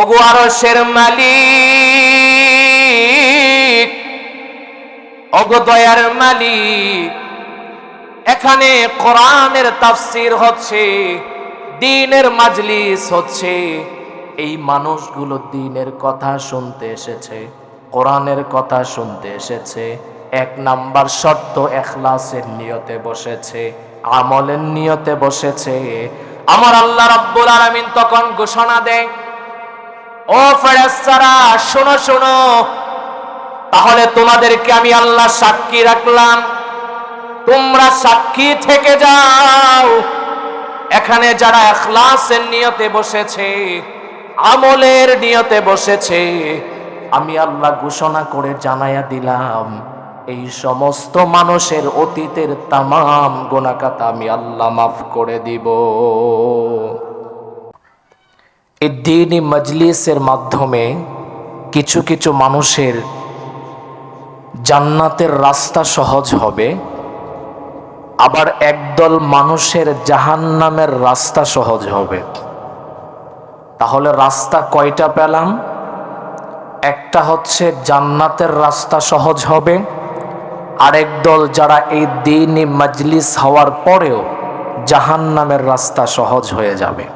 ওগো আরশের মালিক, ওগো দয়ার মালিক, এখানে কোরআনের তাফসির হচ্ছে, দিনের মাজলিস হচ্ছে। এই মানুষগুলো দিনের কথা শুনতে এসেছে, কোরআনের কথা শুনতে এসেছে, এক নাম্বার শর্ত এখলাসের নিয়তে বসেছে, আমলের নিয়তে বসেছে। আমার আল্লাহ রাব্বুল আলামিন তখন ঘোষণা দেয় ও ফেরেস্তারা শোনো শোনো। তাহলে তোমাদেরকে আমি আল্লাহ সাক্ষী রাখলাম। তোমরা সাক্ষী থেকে যাও। এখানে যারা এখলাসের নিয়তে বসেছে, আমলের নিয়তে বসেছে, আমি আল্লাহ ঘোষণা করে জানাইয়া দিলাম, এই সমস্ত মানুষের অতীতের তামাম গোনাকাতা আমি আল্লাহ মাফ করে দিব। এই দিনই মজলিসের মাধ্যমে কিছু কিছু মানুষের জান্নাতের রাস্তা সহজ হবে, আবার একদল মানুষের জাহান্নামের রাস্তা সহজ হবে। তাহলে রাস্তা কয়টা পেলাম? একটা হচ্ছে জান্নাতের রাস্তা সহজ হবে, আরেক দল যারা এই দিনই মজলিস হওয়ার পরেও জাহান্নামের রাস্তা সহজ হয়ে যাবে।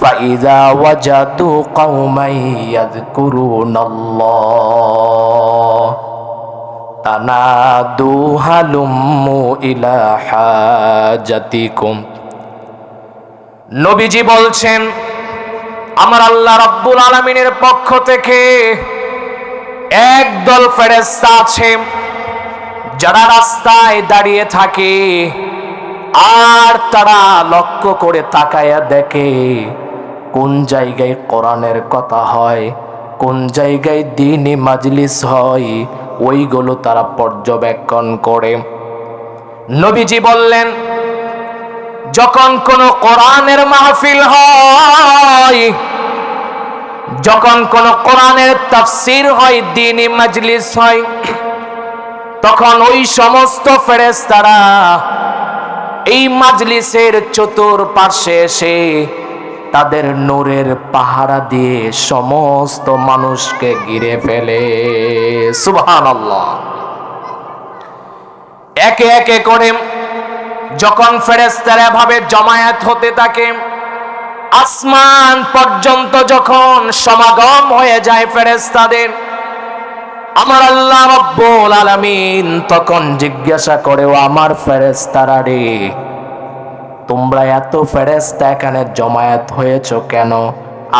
فإذا وجدوا قوما يذكرون الله تنادوا هلموا إلى حاجتكم নবীজি বলছেন আমার আল্লাহ রাব্বুল আলমিনের পক্ষ থেকে একদল ফেরেস্তা আছে যারা রাস্তায় দাঁড়িয়ে থাকে আর তারা লক্ষ্য করে তাকায়া দেখে কোন জায়গায় কোরআনের কথা হয়, কোন জায়গায় দিনই মাজলিস হয়, ওইগুলো তারা পর্যবেক্ষণ করে। নবীজি বললেন, যখন কোন কোরআনের মাহফিল হয়, যখন কোন কোরআনের তাফসির হয়, দিনই মজলিস হয়, তখন ওই সমস্ত ফেরেশতারা এই মাজলিসের চতুর পাশে এসে তাদের নূরের পাহারা দিয়ে সমস্ত মানুষকে ঘিরে ফেলে। সুবহানাল্লাহ। একে একে করে যখন ফেরেস্তারা ভাবে জমায়েত হতে থাকে, আসমান পর্যন্ত যখন সমাগম হয়ে যায় ফেরেস্তাদের আমার আল্লাহ রব্বুল আলামিন তখন জিজ্ঞাসা করে আমার ফেরেস্তারা রে তোমরা এত ফেরেস্তা এখানে জমায়েত হয়েছ কেন?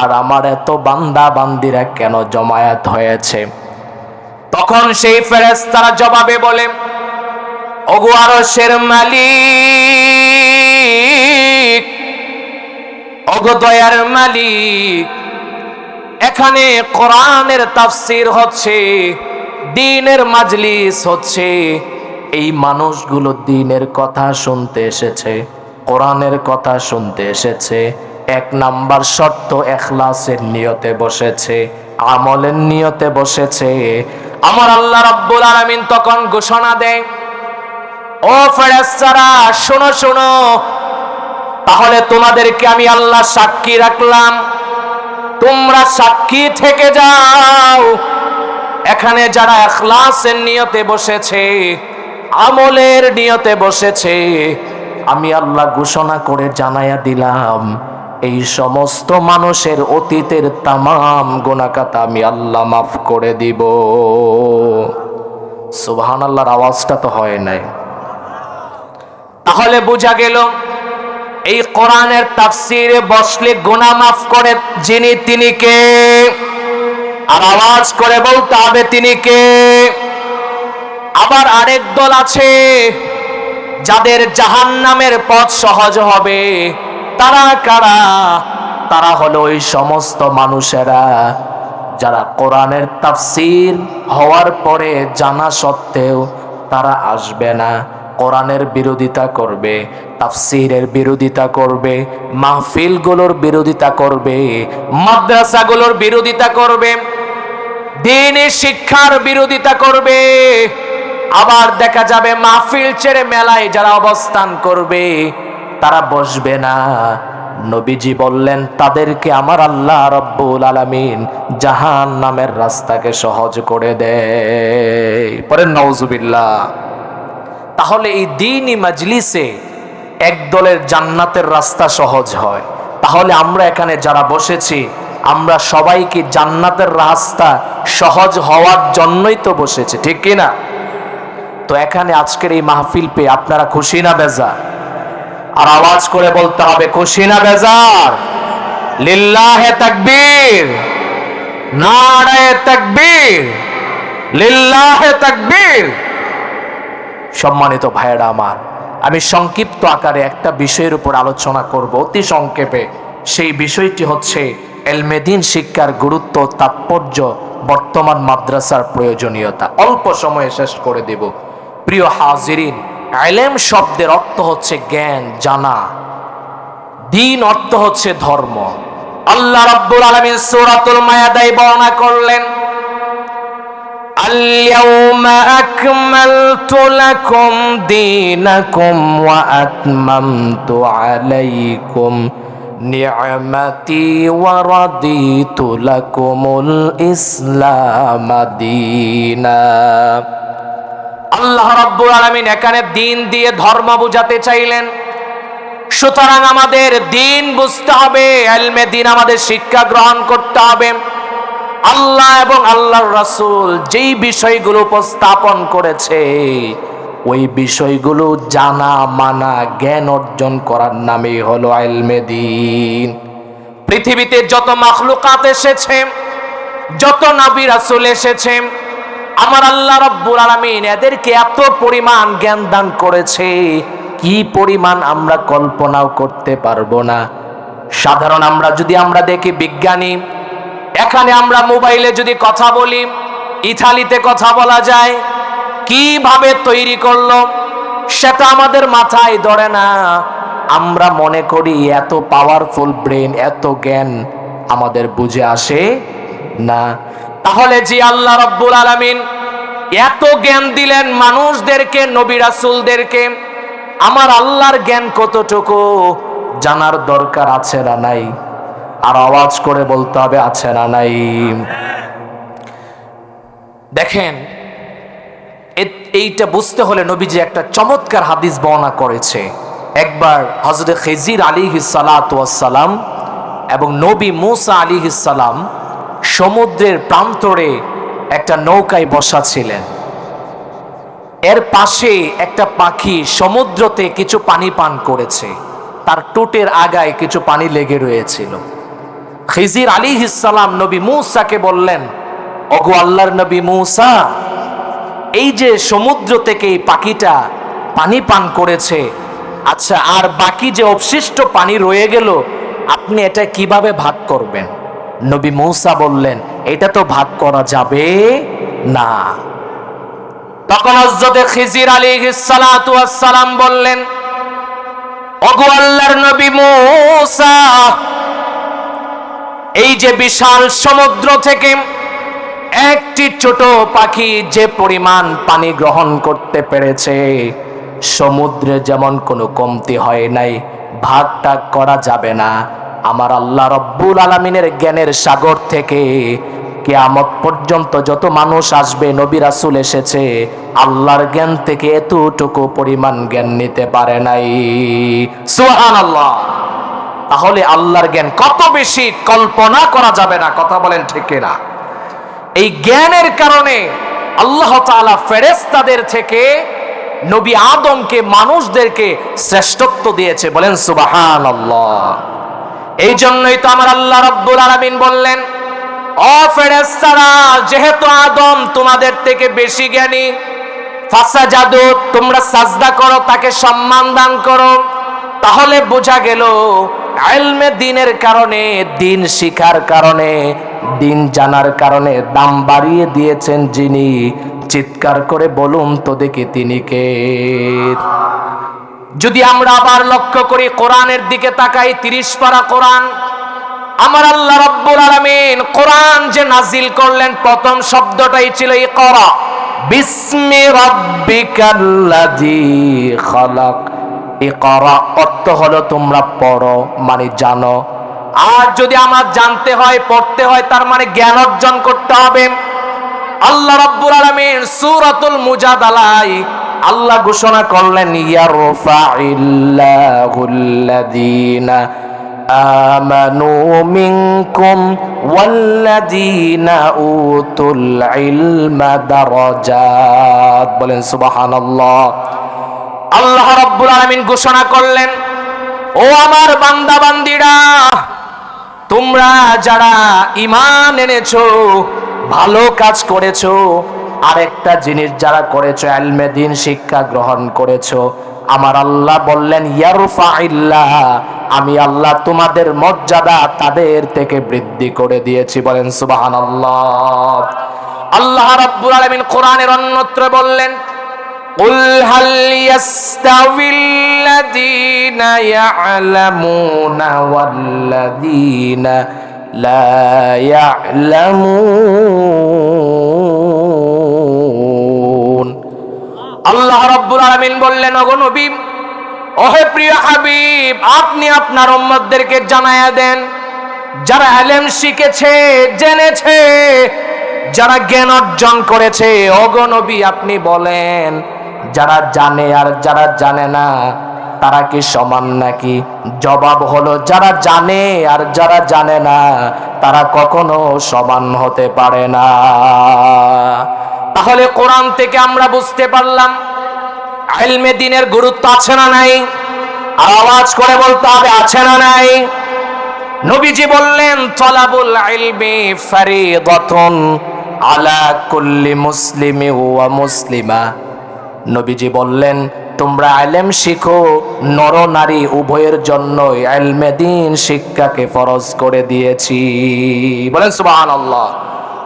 আর আমার এত বান্দা বান্দিরা কেন জমায়েত হয়েছে? তখন সেই ফেরেস্তারা জবাবে বলে, ওগো আরশের মালিক, ওগো দয়ার মালিক, এখানে কোরআনের তাফসির হচ্ছে, দিনের মাজলিস হচ্ছে, এই মানুষগুলো দিনের কথা শুনতে এসেছে। কোরআনের কথা শুনতে এসেছে, এক নাম্বার শর্ত এখলাসের নিয়তে বসেছে, আমলের নিয়তে বসেছে। আমার আল্লাহ রাব্বুল আলামিন তখন ঘোষণা দেয়, ও ফেরেস্তারা শোনো শোনো, তাহলে তোমাদেরকে আমি আল্লাহ সাক্ষী রাখলাম। তোমরা সাক্ষী থেকে যাও। এখানে যারা এখলাসের নিয়তে বসেছে, আমলের নিয়তে বসেছে আমি আল্লাহ ঘোষণা করে জানাইয়া দিলাম, এই সমস্ত মানুষের অতীতের তামাম গোনাকাতা আমি আল্লাহ মাফ করে দিব। সুবহান আল্লাহর আওয়াজটা তো হয় নাই। তাহলে বোঝা গেল, এই কোরআনের তাফসিরে বসলে গোনা মাফ করে যিনি, তিনি কে? আর আওয়াজ করে বলতে হবে তিনি কে? আবার আরেক দল আছে যাদের জাহান্নামের পথ সহজ হবে, তারা কারা? তারা হলো ওই সমস্ত মানুষেরা যারা কোরআনের তাফসির হওয়ার পরে জানা সত্ত্বেও তারা আসবে না। কোরআনের বিরোধিতা করবে, তাফসিরের বিরোধিতা করবে, মাহফিলগুলোর বিরোধিতা করবে, মাদ্রাসাগুলোর বিরোধিতা করবে, দিনের শিক্ষার বিরোধিতা করবে আবার দেখা যাবে মাহফিল ছেড়ে মেলায় যারা অবস্থান করবে, তারা বসবে না। নবীজি বললেন, তাদেরকে আমার আল্লাহ রব্বুল আলামিন জাহান নামের রাস্তাকে সহজ করে দেয় পরে নওজুবিল্লাহ তাহলে এই দিনই মাজলিসে এক দলের জান্নাতের রাস্তা সহজ হয়। তাহলে আমরা এখানে যারা বসেছি, আমরা সবাইকে জান্নাতের রাস্তা সহজ হওয়ার জন্যই তো বসেছি, ঠিক কি না তো এখানে আজকের এই মাহফিল পেয়ে আপনারা খুশি না বেজার? আর আওয়াজ করে বলতে হবে, খুশি না বেজার? লিল্লাহে তাকবীর। নারায়ে তাকবীর। লিল্লাহে তাকবীর। সম্মানিত ভাইয়েরা আমার, আমি সংক্ষিপ্ত আকারে একটা বিষয়ের উপর আলোচনা করব অতি সংক্ষেপে। সেই বিষয়টি হচ্ছে, এলমেদিন শিক্ষার গুরুত্ব তাৎপর্য বর্তমান মাদ্রাসার প্রয়োজনীয়তা। অল্প সময়ে শেষ করে দেব। প্রিয় হাজিরিন আলেম শব্দের অর্থ হচ্ছে জ্ঞান জানা দিন অর্থ হচ্ছে ধর্ম আল্লাহ রাব্বুল আলামিন সূরাতুল মায়াদায় বর্ণনা করলেন اليوم أكملت لكم دينكم وأتممت عليكم نعمتي ورضيت لكم الإسلام دينا আল্লাহ রাব্বুল আলামিন এখানে দিন দিয়ে ধর্ম বুঝাতে চাইলেন। সুতরাং আমাদের দিন বুঝতে হবে, এলমে দিন আমাদের শিক্ষা গ্রহণ করতে হবে। আল্লাহ এবং আল্লাহর রাসূল যেই বিষয়গুলো উপস্থাপন করেছে, ওই বিষয়গুলো জানা, মানা, জ্ঞান অর্জন করার নামই হলো এলমে দিন। পৃথিবীতে যত মাখলুকাত এসেছে, যত নবী রাসূল এসেছে আমার আল্লাহ রব্বুল আলামিন এদেরকে এত পরিমাণ জ্ঞান দান করেছে, কি পরিমাণ আমরা কল্পনাও করতে পারব না। সাধারণ আমরা যদি আমরা দেখি বিজ্ঞানী, এখানে আমরা মোবাইলে যদি কথা বলি ইথালিতে কথা বলা যায়, কীভাবে তৈরি করল, সেটা আমাদের মাথায় ধরে না। আমরা মনে করি এত পাওয়ারফুল ব্রেন এত জ্ঞান আমাদের বুঝে আসে না। তাহলে যে আল্লাহ রব্বুল আলামিন এত জ্ঞান দিলেন মানুষদেরকে, নবী রাসূলদেরকে। আমার আল্লাহর জ্ঞান কতটুকু? জানার দরকার আছে না নাই? আর আওয়াজ করে বলতে হবে, আছে না নাই? দেখেন এইটা বুঝতে হলে নবীজি একটা চমৎকার হাদিস বর্ণনা করেছে। একবার হজরত খেজির আলী সালাম এবং নবী মুসা আলী সালাম সমুদ্রের প্রান্তরে একটা নৌকায় বসা ছিলেন। এর পাশে একটা পাখি সমুদ্রতে কিছু পানি পান করেছে। তার টুটের আগায় কিছু পানি লেগে রয়েছিল। খিজির আলী ইসালাম নবী মুসাকে বললেন, ওগো আল্লাহর নবী মুসা, এই যে সমুদ্র থেকে এই পাখিটা পানি পান করেছে আচ্ছা আর বাকি যে অবশিষ্ট পানি রয়ে গেল, আপনি এটা কীভাবে ভাগ করবেন? নবী মৌসা বললেন, এটা তো ভাগ করা যাবে না। তখন হজরতে খিজির আলী সালাম বললেন, ওগো আল্লাহর নবী মৌসা, এই যে বিশাল সমুদ্র থেকে একটি ছোট পাখি যে পরিমাণ পানি গ্রহণ করতে পেরেছে, সমুদ্রে যেমন কোনো কমতি হয় নাই ভাগ টাগ করা যাবে না। আমার আল্লাহ রব্বুল আলমিনের জ্ঞানের সাগর থেকে কেয়ামত পর্যন্ত যত মানুষ আসবে, নবী রাসুল এসেছে, আল্লাহর জ্ঞান থেকে এতটুকু পরিমাণ জ্ঞান নিতে পারে নাই। সুহান আল্লাহ তাহলে আল্লাহর জ্ঞান কত বেশি কল্পনা করা যাবে না, কথা বলেন ঠিক না এই জ্ঞানের কারণে আল্লাহ তাআলা ফেরেশতাদের থেকে নবী আদমকে মানুষদেরকে শ্রেষ্ঠত্ব দিয়েছে, বলেন সুবাহান এই জন্যই তো আমার আল্লাহ রব্বুল আলামিন বললেন ফেরেশতারা, যেহেতু আদম তোমাদের থেকে বেশি জ্ঞানী ফাসা জাদু তোমরা সাজদা করো, তাকে সম্মান দান করো, তাহলে বোঝা গেল আলমে দিনের কারণে, দিন শিখার কারণে, দিন জানার কারণে দাম বাড়িয়ে দিয়েছেন যিনি। চিৎকার করে বলুন তো দেখি তিনি কে? যদি আমরা আবার লক্ষ্য করি কোরআনের দিকে তাকাই, তিরিশ পারা কোরআন, আমার আল্লাহ রব্বুল আলামিন কোরআন যে নাজিল করলেন, প্রথম শব্দটাই ছিল ইকরা, বিসমি রাব্বিকাল্লাযী খালাক। ইকরা অর্থ হলো তোমরা পড়ো মানে জানো। আর যদি আমার জানতে হয়, পড়তে হয়, তার মানে জ্ঞান অর্জন করতে হবে। আল্লাহ রাব্বুল আলামিন সূরাতুল মুজাদালায় আল্লাহ ঘোষণা করলেন বলেন, সুবহানাল্লাহ। আল্লাহ রাব্বুল আলামিন ঘোষণা করলেন, ও আমার বান্দা বান্দিরা তোমরা যারা ইমান এনেছো, ভালো কাজ করেছ আরেকটা জিনিস যারা করেছো আলমে দিন শিক্ষা গ্রহণ করেছো আমার আল্লাহ বললেন ইয়ারফাইল্লাহ আমি আল্লাহ তোমাদের মর্যাদা তাদের থেকে বৃদ্ধি করে দিয়েছি বলেন সুবহানাল্লাহ আল্লাহ রাব্বুল আলামিন কোরআনের অন্যত্র বললেন قل هل يستوي الذين يعلمون والذين لا يعلمون আল্লাহ রাব্বুল আলামিন বললেন নবী, ওহে প্রিয় হাবিব, আপনি আপনার উম্মতদেরকে জানায়া দেন। যারা এলেম শিখেছে, জেনেছে, যারা জ্ঞান অর্জন করেছে, ওগো নবী, আপনি বলেন, যারা জানে আর যারা জানে না, তারা কি সমান নাকি? জবাব হলো, যারা জানে আর যারা জানে না, তারা কখনো সমান হতে পারে না। তাহলে কোরআন থেকে আমরা বুঝতে পারলাম আইলমে দিনের গুরুত্ব আছে না নাই? আর আওয়াজ করে বলতে হবে, আছে না নাই? নবীজি বললেন, তলাবুল ইলমি ফারিদাতুন আলা কুল্লি মুসলিমি ওয়া মুসলিমা। নবীজি বললেন, তোমরা আলেম শিখো, নর নারী উভয়ের জন্যই আলমে দিন শিক্ষাকে ফরজ করে দিয়েছি। বলেন সুবহানাল্লাহ।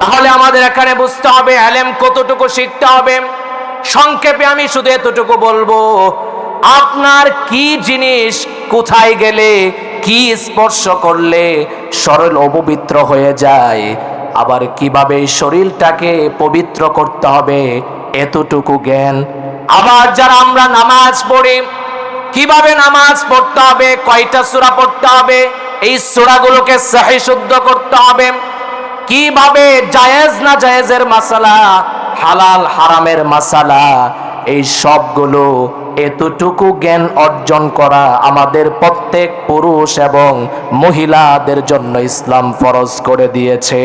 তাহলে আমাদের এখানে বুঝতে হবে আলেম কতটুকু শিখতে হবে। সংক্ষেপে আমি শুধু এতটুকু বলব, আপনার কি জিনিস কোথায় গেলে, কি স্পর্শ করলে সরল অপবিত্র হয়ে যায়? আবার কীভাবে শরীরটাকে পবিত্র করতে হবে? এতটুকু জ্ঞান। আবার যারা আমরা নামাজ পড়ি, কীভাবে নামাজ পড়তে হবে, কয়টা সূরা পড়তে হবে, এই সূরাগুলোকে শুদ্ধ করতে হবে। কীভাবে জায়েজ না জায়েজের মাসালা? হালাল হারামের মাসালা। এই সবগুলো এতটুকু জ্ঞান অর্জন করা আমাদের প্রত্যেক পুরুষ এবং মহিলাদের জন্য ইসলাম ফরজ করে দিয়েছে।